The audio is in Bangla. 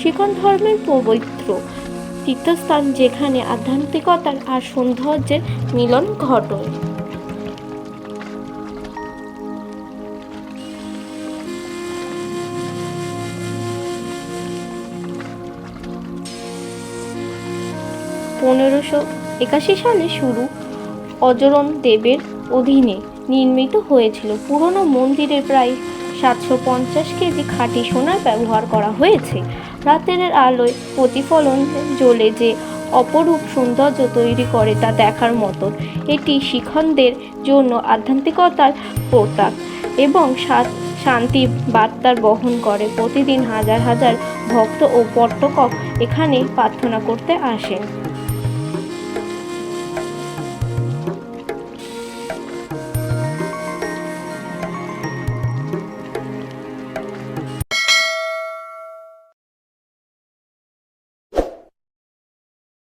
শিখন ধর্মের পবিত্র তীর্থস্থান যেখানে আধ্যাত্মিকতার আর সৌন্দর্যের মিলন ঘটে। পনেরোশো একাশি সালে শুরু অজরন দেবের অধীনে নির্মিত হয়েছিল পুরনো মন্দিরে প্রায় সাতশো পঞ্চাশ কেজি খাঁটি সোনার ব্যবহার করা হয়েছে। রাতের আলোয় প্রতিফলন জ্বলে যে অপরূপ সৌন্দর্য তৈরি করে তা দেখার মতো। এটি শিখনদের জন্য আধ্যাত্মিকতার প্রতাপ এবং শান্তি বার্তার বহন করে। প্রতিদিন হাজার হাজার ভক্ত ও পর্যটক এখানে প্রার্থনা করতে আসেন।